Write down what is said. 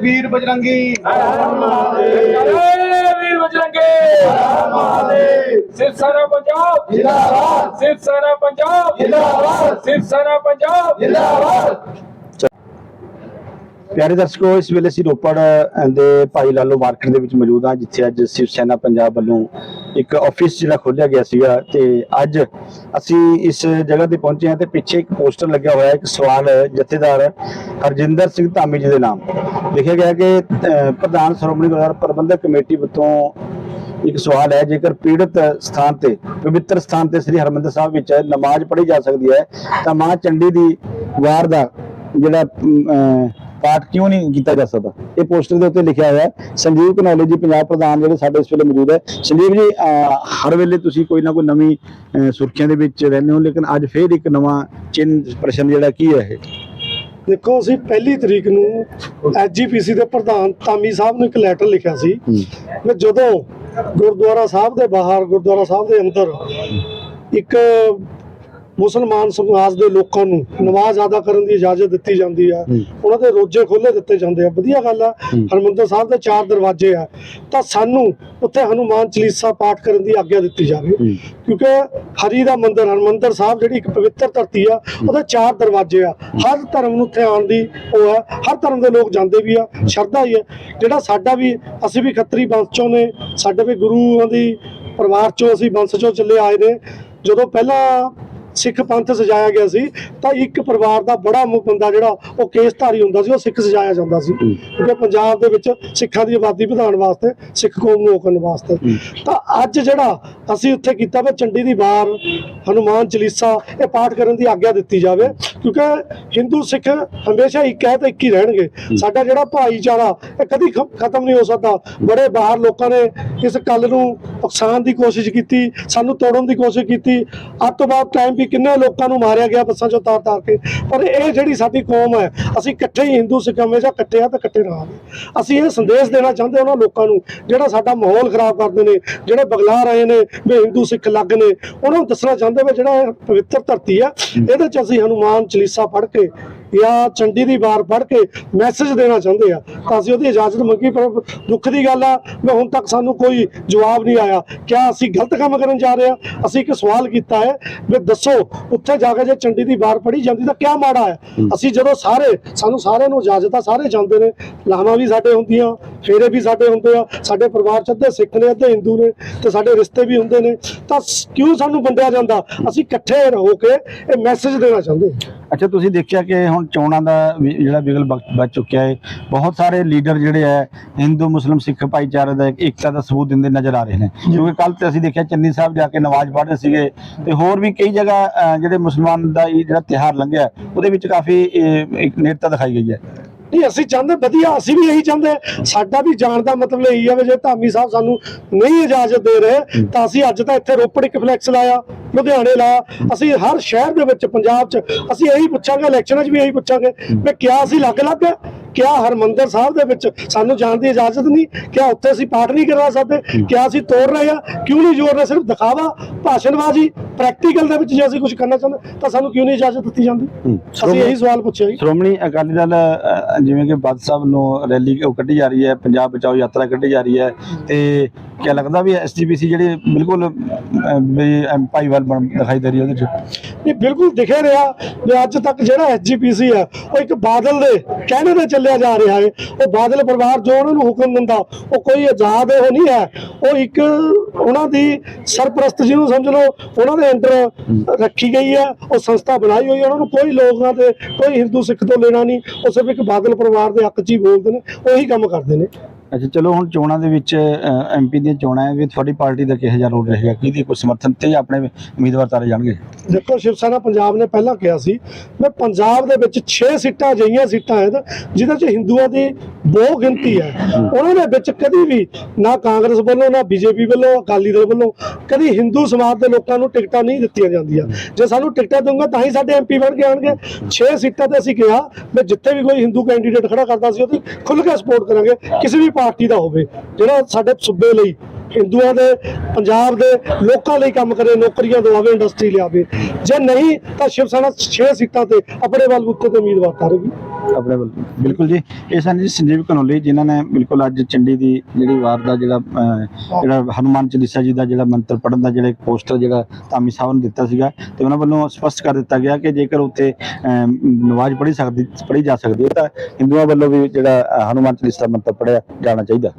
ਵੀਰ ਬਜਰੰਗੀ। ਵੀਰ ਪੰਜਾਬ। ਜਿੰਦਾਬਾਦ। ਸਿਰ ਸਾਰਾ ਪੰਜਾਬ। ਜਿੰਦਾਬਾਦ। ਸਿਰ ਸਾਰਾ ਪੰਜਾਬ। ਜਿੰਦਾਬਾਦ। ਪਿਆਰੇ ਦਰਸ਼ਕੋ ਇਸ ਵੇਲੇ ਅਸੀਂ ਰੋਪੜ ਦੇ ਭਾਈ ਲਾਲੋ ਮਾਰਕੀਟ ਦੇ ਵਿੱਚ ਮੌਜੂਦ ਹਾਂ ਜਿੱਥੇ ਅੱਜ ਸ਼ਿਵ ਸੈਨਾ ਪੰਜਾਬ ਵੱਲੋਂ ਇੱਕ ਆਫਿਸ ਜਿਹੜਾ ਖੋਲਿਆ ਗਿਆ ਸੀਗਾ ਤੇ ਅੱਜ ਅਸੀਂ ਇਸ ਜਗ੍ਹਾ ਤੇ ਪਹੁੰਚੇ ਹਾਂ ਤੇ ਪਿੱਛੇ ਇੱਕ ਪੋਸਟਰ ਲੱਗਿਆ ਹੋਇਆ, ਇੱਕ ਸਵਾਲ ਜਥੇਦਾਰ ਹਰਜਿੰਦਰ ਸਿੰਘ ਧਾਮੀ ਜੀ ਦੇ ਨਾਮ। ਲਿਖਿਆ ਗਿਆ ਕਿ ਪ੍ਰਧਾਨ ਸ਼੍ਰੋਮਣੀ ਗੁਰਦੁਆਰਾ ਪ੍ਰਬੰਧਕ ਕਮੇਟੀ ਵੱਲੋਂ ਇੱਕ ਸਵਾਲ ਹੈ, ਜੇਕਰ ਪੀੜਤ ਸਥਾਨ ਤੇ, ਪਵਿੱਤਰ ਸਥਾਨ ਤੇ ਸ੍ਰੀ ਹਰਮੰਦਰ ਸਾਹਿਬ ਵਿੱਚ ਨਮਾਜ਼ ਪੜ੍ਹੀ ਜਾ ਸਕਦੀ ਹੈ, ਤਾਂ ਮਾਂ ਚੰਡੀ ਦੀ ਵਾਰ ਦਾ ਜਿਹੜਾ ਪਾਠ ਕਿਉਂ ਨਹੀਂ ਕੀਤਾ ਜਾ ਸਕਦਾ? ਇਹ ਪੋਸਟਰ ਦੇ ਉੱਤੇ ਲਿਖਿਆ ਹੋਇਆ ਹੈ ਸੰਜੀਵ ਕਨੌਲੇ ਜੀ ਪੰਜਾਬ ਪ੍ਰਧਾਨ ਜਿਹੜੇ ਸਾਡੇ ਇਸ ਵੇਲੇ ਮੌਜੂਦ ਹੈ। ਸੰਜੀਵ ਜੀ ਹਰ ਵੇਲੇ ਤੁਸੀਂ ਕੋਈ ਨਾ ਕੋਈ ਨਵੀਂ ਸੁਰਖੀਆਂ ਦੇ ਵਿੱਚ ਰਹਿੰਦੇ ਹੋ ਲੇਕਿਨ ਅੱਜ ਫੇਰ ਇੱਕ ਨਵਾਂ ਚਿੰਨ ਪ੍ਰਸ਼ਨ ਜਿਹੜਾ ਕੀ ਹੈ ਇਹ? ਦੇਖੋ ਅਸੀਂ ਪਹਿਲੀ ਤਰੀਕ ਨੂੰ ਐਸਜੀਪੀਸੀ ਦੇ ਪ੍ਰਧਾਨ ਤਾਮੀ ਸਾਹਿਬ ਨੂੰ ਇੱਕ ਲੈਟਰ ਲਿਖਿਆ ਸੀ। ਕਿ ਜਦੋਂ ਗੁਰਦੁਆਰਾ ਸਾਹਿਬ ਦੇ ਬਾਹਰ ਗੁਰਦੁਆਰਾ ਸਾਹਿਬ ਦੇ ਅੰਦਰ ਇੱਕ ਮੁਸਲਮਾਨ ਸਮਾਜ ਦੇ ਲੋਕਾਂ ਨੂੰ ਨਮਾਜ਼ ਅਦਾ ਕਰਨ ਦੀ ਇਜਾਜ਼ਤ ਦਿੱਤੀ ਜਾਂਦੀ ਆ। ਉਹਨਾਂ ਦੇ ਰੋਜ਼ੇ ਖੋਲੇ ਦਿੱਤੇ ਜਾਂਦੇ ਆ। ਵਧੀਆ ਗੱਲ ਆ। ਹਰਮੰਦਰ ਸਾਹਿਬ ਦੇ ਚਾਰ ਦਰਵਾਜ਼ੇ ਆ। ਤਾਂ ਸਾਨੂੰ ਉੱਥੇ ਹਨੂਮਾਨ ਚਾਲੀਸਾ ਪਾਠ ਕਰਨ ਦੀ ਆਗਿਆ ਦਿੱਤੀ ਜਾਵੇ। ਕਿਉਂਕਿ ਹਰੀ ਦਾ ਮੰਦਿਰ ਹਰਮੰਦਰ ਸਾਹਿਬ ਜਿਹੜੀ ਇੱਕ ਪਵਿੱਤਰ ਧਰਤੀ ਆ ਉਹਦੇ ਚਾਰ ਦਰਵਾਜ਼ੇ ਆ। ਹਰ ਧਰਮ ਨੂੰ ਉੱਥੇ ਆਉਣ ਦੀ ਉਹ ਹੈ ਹਰ ਧਰਮ ਦੇ ਲੋਕ ਜਾਂਦੇ ਵੀ ਆ। ਸ਼ਰਧਾ ਹੀ ਹੈ ਜਿਹੜਾ ਸਾਡਾ ਵੀ ਅਸੀਂ ਵੀ ਖੱਤਰੀ ਵੰਸ਼ ਚੋਂ ਨੇ ਸਾਡੇ ਵੀ ਗੁਰੂਆਂ ਦੀ ਪਰਿਵਾਰ ਚੋਂ ਅਸੀਂ ਵੰਸ਼ ਚੋਂ ਚੱਲੇ ਆਏ ਨੇ। ਜਦੋਂ ਪਹਿਲਾਂ ਸਿੱਖ ਪੰਥ ਸਜਾਇਆ ਗਿਆ ਸੀ ਤਾਂ ਇੱਕ ਪਰਿਵਾਰ ਦਾ ਬੜਾ ਬੰਦਾ ਜਿਹੜਾ ਉਹ ਕੇਸਧਾਰੀ ਹੁੰਦਾ ਸੀ ਉਹ ਸਿੱਖ ਸਜਾਇਆ ਜਾਂਦਾ ਸੀ। ਕਿਉਂਕਿ ਪੰਜਾਬ ਦੇ ਵਿੱਚ ਸਿੱਖਾਂ ਦੀ ਆਬਾਦੀ ਵਧਾਉਣ ਵਾਸਤੇ ਸਿੱਖ ਕੌਮ ਨੂੰ ਰੋਕਣ ਵਾਸਤੇ। ਤਾਂ ਅੱਜ ਜਿਹੜਾ ਅਸੀਂ ਉੱਥੇ ਕੀਤਾ ਵਾ ਚੰਡੀ ਦੀ ਵਾਰ ਹਨੂਮਾਨ ਚਾਲੀਸਾ ਇਹ ਪਾਠ ਕਰਨ ਦੀ ਆਗਿਆ ਦਿੱਤੀ ਜਾਵੇ ਕਿਉਂਕਿ ਹਿੰਦੂ ਸਿੱਖ ਹਮੇਸ਼ਾ ਇੱਕ ਹੈ ਤੇ ਇੱਕ ਹੀ ਰਹਿਣਗੇ। ਸਾਡਾ ਜਿਹੜਾ ਭਾਈਚਾਰਾ ਇਹ ਕਦੀ ਖਤਮ ਨਹੀਂ ਹੋ ਸਕਦਾ। ਬੜੇ ਬਾਹਰ ਲੋਕਾਂ ਨੇ ਇਸ ਕੱਲ ਨੂੰ ਨੁਕਸਾਨ ਦੀ ਕੋਸ਼ਿਸ਼ ਕੀਤੀ ਸਾਨੂੰ ਤੋੜਨ ਦੀ ਕੋਸ਼ਿਸ਼ ਕੀਤੀ। ਅੱਜ ਤੋਂ ਬਾਅਦ ਟਾਈਮ ਵੀ ਕਿੰਨੇ ਲੋਕਾਂ ਨੂੰ ਮਾਰਿਆ ਗਿਆ ਬੱਸਾਂ ਚੋਂ ਤਾਰ ਤਾਰ ਕੇ। ਪਰ ਇਹ ਜਿਹੜੀ ਸਾਡੀ ਕੌਮ ਹੈ ਅਸੀਂ ਇਕੱਠੇ ਹੀ ਹਿੰਦੂ ਸਿੱਖ ਹਮੇਸ਼ਾ ਇਕੱਠੇ ਆ ਤੇ ਇਕੱਠੇ ਰਹਾਂਗੇ ਅਸੀਂ ਇਹ ਸੰਦੇਸ਼ ਦੇਣਾ ਚਾਹੁੰਦੇ ਉਹਨਾਂ ਲੋਕਾਂ ਨੂੰ ਜਿਹੜਾ ਸਾਡਾ ਮਾਹੌਲ ਖਰਾਬ ਕਰਦੇ ਨੇ ਜਿਹੜੇ ਬਗਲਾ ਰਹੇ ਨੇ ਵੀ ਹਿੰਦੂ ਸਿੱਖ ਲੱਗ ਨੇ ਉਹਨਾਂ ਨੂੰ ਦੱਸਣਾ ਚਾਹੁੰਦੇ ਵੀ ਜਿਹੜਾ ਇਹ ਪਵਿੱਤਰ ਧਰਤੀ ਆ ਇਹਦੇ ਚ ਅਸੀਂ ਹਨੂਮਾਨ ਚਾਲੀਸਾ ਪੜ੍ਹ ਕੇ ਜਾਂ ਚੰਡੀ ਦੀ ਵਾਰ ਪੜ੍ਹ ਕੇ ਮੈਸੇਜ ਦੇਣਾ ਚਾਹੁੰਦੇ ਆ ਤਾਂ ਅਸੀਂ ਉਹਦੀ ਇਜਾਜ਼ਤ ਮੰਗੀ ਪਰ ਦੁੱਖ ਦੀ ਗੱਲ ਆ ਵੀ ਹੁਣ ਤੱਕ ਸਾਨੂੰ ਕੋਈ ਜਵਾਬ ਨਹੀਂ ਆਇਆ। ਕਿਆ ਅਸੀਂ ਗਲਤ ਕੰਮ ਕਰਨ ਜਾ ਰਹੇ ਆ? ਅਸੀਂ ਇੱਕ ਸਵਾਲ ਕੀਤਾ ਹੈ ਵੀ ਦੱਸੋ ਉੱਥੇ ਜਾ ਕੇ ਜੇ ਚੰਡੀ ਦੀ ਵਾਰ ਪੜ੍ਹੀ ਜਾਂਦੀ ਤਾਂ ਕਿਆ ਮਾੜਾ ਹੈ? ਅਸੀਂ ਜਦੋਂ ਸਾਰੇ ਸਾਨੂੰ ਸਾਰਿਆਂ ਨੂੰ ਇਜਾਜ਼ਤ ਆ ਸਾਰੇ ਜਾਂਦੇ ਨੇ ਲਾਵਾਂ ਵੀ ਸਾਡੇ ਹੁੰਦੀਆਂ ਫੇਰੇ ਵੀ ਸਾਡੇ ਹੁੰਦੇ ਆ ਸਾਡੇ ਪਰਿਵਾਰ ਚ ਅੱਧੇ ਸਿੱਖ ਨੇ ਅੱਧੇ ਹਿੰਦੂ ਨੇ ਤੇ ਸਾਡੇ ਰਿਸ਼ਤੇ ਵੀ ਹੁੰਦੇ ਨੇ ਤਾਂ ਕਿਉਂ ਸਾਨੂੰ ਵੰਡਿਆ ਜਾਂਦਾ? ਅਸੀਂ ਇਕੱਠੇ ਹੋ ਕੇ ਇਹ ਮੈਸੇਜ ਦੇਣਾ ਚਾਹੁੰਦੇ ਹਾਂ। ਅੱਛਾ ਤੁਸੀਂ ਦੇਖਿਆ ਕਿ ਹੁਣ ਚੋਣਾਂ ਦਾ ਵੀ ਜਿਹੜਾ ਬਿਗਲ ਵਕਤ ਬਚ ਚੁੱਕਿਆ ਹੈ ਬਹੁਤ ਸਾਰੇ ਲੀਡਰ ਜਿਹੜੇ ਹੈ ਹਿੰਦੂ ਮੁਸਲਿਮ ਸਿੱਖ ਭਾਈਚਾਰੇ ਦਾ ਏਕਤਾ ਦਾ ਸਬੂਤ ਦਿੰਦੇ ਨਜ਼ਰ ਆ ਰਹੇ ਨੇ। ਕਿਉਂਕਿ ਕੱਲ ਤੇ ਅਸੀਂ ਦੇਖਿਆ ਚੰਨੀ ਸਾਹਿਬ ਜਾ ਕੇ ਨਮਾਜ਼ ਪੜ੍ਹ ਰਹੇ ਸੀਗੇ ਤੇ ਹੋਰ ਵੀ ਕਈ ਜਗ੍ਹਾ ਅਹ, ਜਿਹੜੇ ਮੁਸਲਮਾਨ ਦਾ ਇਹ ਜਿਹੜਾ ਤਿਹਾਰ ਲੰਘਿਆ ਉਹਦੇ ਵਿੱਚ ਕਾਫੀ ਇੱਕ ਨੇੜਤਾ ਦਿਖਾਈ ਗਈ ਹੈ। ਨਹੀਂ ਅਸੀਂ ਚਾਹੁੰਦੇ ਵਧੀਆ ਅਸੀਂ ਵੀ ਇਹੀ ਚਾਹੁੰਦੇ ਸਾਡਾ ਵੀ ਜਾਣ ਦਾ ਮਤਲਬ ਇਹੀ ਹੈ ਵੀ ਜੇ ਧਾਮੀ ਸਾਹਿਬ ਸਾਨੂੰ ਨਹੀਂ ਇਜਾਜ਼ਤ ਦੇ ਰਹੇ ਤਾਂ ਅਸੀਂ ਅੱਜ ਤਾਂ ਇੱਥੇ ਰੋਪੜ ਇੱਕ ਫਲੈਕਸ ਲਾਇਆ ਲੁਧਿਆਣੇ ਲਾਇਆ। ਅਸੀਂ ਹਰ ਸ਼ਹਿਰ ਦੇ ਵਿੱਚ ਪੰਜਾਬ 'ਚ ਅਸੀਂ ਇਹੀ ਪੁੱਛਾਂਗੇ ਇਲੈਕਸ਼ਨਾਂ 'ਚ ਵੀ ਇਹੀ ਪੁੱਛਾਂਗੇ ਵੀ ਕਿਆ ਅਸੀਂ ਲੱਗ-ਲੱਗ ਹੈ ਕਿਆ ਹਰਮੰਦਰ ਸਾਹਿਬ ਦੇ ਵਿੱਚ ਸਾਨੂੰ ਜਾਣ ਦੀ ਇਜਾਜ਼ਤ ਨਹੀਂ? ਕਿਆ ਉੱਥੇ ਅਸੀਂ ਪਾਠ ਨਹੀਂ ਕਰਵਾ ਸਕਦੇ? ਕਿਆ ਅਸੀਂ ਤੋੜ ਰਹੇ ਆ ਕਿਉਂ ਨਹੀਂ ਜੋੜ ਰਹੇ ਸਿਰਫ ਦਿਖਾਵਾ ਭਾਸ਼ਣਬਾਜ਼ੀ ਪ੍ਰੈਕਟੀਕਲ ਦੇ ਵਿੱਚ ਜੇ ਅਸੀਂ ਕੁਝ ਕਰਨਾ ਚਾਹੁੰਦੇ ਤਾਂ ਸਾਨੂੰ ਕਿਉਂ ਨਹੀਂ ਇਜਾਜ਼ਤ ਦਿੱਤੀ ਜਾਂਦੀ? ਅਸੀਂ ਇਹੀ ਸਵਾਲ ਪੁੱਛਿਆ ਜੀ। ਸ਼੍ਰੋਮਣੀ ਅਕਾਲੀ ਦਲ ਜਿਵੇਂ ਕਿ ਬਾਦ ਸਾਹਿਬ ਨੂੰ ਰੈਲੀ ਕੱਢੀ ਜਾ ਰਹੀ ਹੈ ਪੰਜਾਬ ਬਚਾਓ ਯਾਤਰਾ ਕੱਢੀ ਜਾ ਰਹੀ ਹੈ ਤੇ ਕੀ ਲੱਗਦਾ ਵੀ ਐਸਜੀਪੀਸੀ ਜਿਹੜੀ ਬਿਲਕੁਲ ਵੀ ਭਾਈਵਾਲ ਬਣ ਦਿਖਾਈ ਦੇ ਰਹੀ ਉਹਦੇ ਚ? ਇਹ ਬਿਲਕੁਲ ਦਿਖੇ ਰਿਹਾ ਵੀ ਅੱਜ ਤੱਕ ਜਿਹੜਾ ਐਸਜੀਪੀਸੀ ਹੈ, ਉਹ ਇੱਕ ਬਾਦਲ ਦੇ ਕਹਿਣੇ ਤੇ ਚੱਲਿਆ ਜਾ ਰਿਹਾ ਹੈ। ਉਹ ਬਾਦਲ ਪਰਿਵਾਰ ਜੋ ਉਹਨਾਂ ਨੂੰ ਹੁਕਮ ਦਿੰਦਾ, ਉਹ ਕੋਈ ਆਜ਼ਾਦ ਉਹ ਨਹੀਂ ਹੈ। ਉਹ ਇੱਕ ਉਹਨਾਂ ਦੀ ਸਰਪ੍ਰਸਤ ਜਿਹਨੂੰ ਸਮਝ ਲਓ, ਉਹਨਾਂ ਦੇ ਅੰਡਰ ਰੱਖੀ ਗਈ ਹੈ, ਉਹ ਸੰਸਥਾ ਬਣਾਈ ਹੋਈ ਉਹਨਾਂ ਨੂੰ ਕੋਈ ਲੋਕਾਂ ਤੇ, ਕੋਈ ਹਿੰਦੂ ਸਿੱਖ ਤੋਂ ਲੈਣਾ ਨਹੀਂ। ਉਹ ਸਿਰਫ ਇੱਕ ਬਾਦਲ ਪਰਿਵਾਰ ਦੇ ਹੱਕ 'ਚ ਹੀ ਬੋਲਦੇ ਨੇ, ਉਹੀ ਕੰਮ ਕਰਦੇ ਨੇ। ਅੱਛਾ, ਚਲੋ ਹੁਣ ਚੋਣਾਂ ਦੇ ਵਿੱਚ ਐਮਪੀ ਦੀਆਂ ਚੋਣਾਂ ਹੈ, ਵੀ ਤੁਹਾਡੀ ਪਾਰਟੀ ਦਾ ਕਿਹੋ ਜਿਹਾ ਰੋਲ ਰਹੇਗਾ? ਕਿਹਦੀ ਕੋਈ ਸਮਰਥਨ ਤੇ ਜਾਂ ਆਪਣੇ ਉਮੀਦਵਾਰ ਤਾਰੇ ਜਾਣਗੇ? ਦੇਖੋ, ਸ਼ਿਵ ਸੈਨਾ ਪੰਜਾਬ ਨੇ ਪਹਿਲਾਂ ਕਿਹਾ ਸੀ, ਮੈਂ ਪੰਜਾਬ ਦੇ ਵਿੱਚ 6 ਸੀਟਾਂ ਅਜਿਹੀਆਂ ਸੀਟਾਂ ਹੈ ਜਿਹਦੇ 'ਚ ਹਿੰਦੂਆਂ ਦੀ ਬਹੁ ਗਿਣਤੀ ਹੈ। ਉਹਨਾਂ ਦੇ ਵਿੱਚ ਕਦੀ ਵੀ ਨਾ ਕਾਂਗਰਸ ਵੱਲੋਂ, ਨਾ ਬੀਜੇਪੀ ਵੱਲੋਂ ਅਕਾਲੀ ਦਲ ਵੱਲੋਂ, ਕਦੀ ਹਿੰਦੂ ਸਮਾਜ ਦੇ ਲੋਕਾਂ ਨੂੰ ਟਿਕਟਾਂ ਨਹੀਂ ਦਿੱਤੀਆਂ ਜਾਂਦੀਆਂ। ਜੇ ਸਾਨੂੰ ਟਿਕਟਾਂ ਦਊਗਾ, ਤਾਂ ਹੀ ਸਾਡੇ ਐਮਪੀ ਬਣ ਕੇ ਆਣਗੇ 6 ਸੀਟਾਂ ਤੇ ਅਸੀਂ ਕਿਹਾ ਵੀ ਜਿੱਥੇ ਵੀ ਕੋਈ ਹਿੰਦੂ ਕੈਂਡੀਡੇਟ ਖੜਾ ਕਰਦਾ ਸੀ, ਉਹਦੀ ਖੁੱਲ੍ਹ ਕੇ ਸਪੋਰਟ ਕਰਾਂਗੇ। ਕਿਸੇ ਵੀ ਪਾਰਟੀ ਦਾ ਹੋਵੇ ਜਿਹੜਾ ਸਾਡੇ ਸੂਬੇ ਲਈ ਹਿੰਦੂਆਂ ਦੇ ਪੰਜਾਬ ਦੇ ਲੋਕਾਂ ਲਈ ਕੰਮ ਕਰੇ ਨੌਕਰੀਆਂ ਦਿਵਾਵੇ ਇੰਡਸਟਰੀ ਲਿਆਵੇ। ਜੇ ਨਹੀਂ ਤਾਂ ਸ਼ਿਵ ਸੈਨਾ 6 ਸੀਟਾਂ ਤੇ ਆਪਣੇ ਵੱਲ ਉੱਤੇ ਉਮੀਦਵਾਰ ਕਰੇਗੀ ਆਪਣੇ ਵੱਲ। ਬਿਲਕੁਲ ਜੀ। ਇਹ ਸਨ ਜੀ ਸੰਜੀਵ ਕਨੋਲੀ ਜਿਨ੍ਹਾਂ ਨੇ ਬਿਲਕੁਲ ਅੱਜ ਚੰਡੀ ਦੀ ਜਿਹੜੀ ਵਾਰ ਦਾ ਜਿਹੜਾ ਜਿਹੜਾ ਹਨੂਮਾਨ ਚਾਲੀਸਾ ਜੀ ਦਾ ਜਿਹੜਾ ਮੰਤਰ ਪੜਨ ਦਾ ਜਿਹੜਾ ਪੋਸਟਰ ਜਿਹੜਾ ਧਾਮੀ ਸਾਹਿਬ ਨੇ ਦਿੱਤਾ ਸੀਗਾ ਤੇ ਉਹਨਾਂ ਵੱਲੋਂ ਸਪਸ਼ਟ ਕਰ ਦਿੱਤਾ ਗਿਆ ਕਿ ਜੇਕਰ ਉੱਥੇ ਅਹ, ਨਮਾਜ਼ ਪੜ੍ਹੀ ਸਕਦੀ ਪੜ੍ਹੀ ਜਾ ਸਕਦੀ ਹੈ ਤਾਂ ਹਿੰਦੂਆਂ ਵੱਲੋਂ ਵੀ ਜਿਹੜਾ ਅਹ, ਹਨੂਮਾਨ ਚਾਲੀਸਾ ਮੰਤਰ ਪੜਿਆ ਜਾਣਾ ਚਾਹੀਦਾ।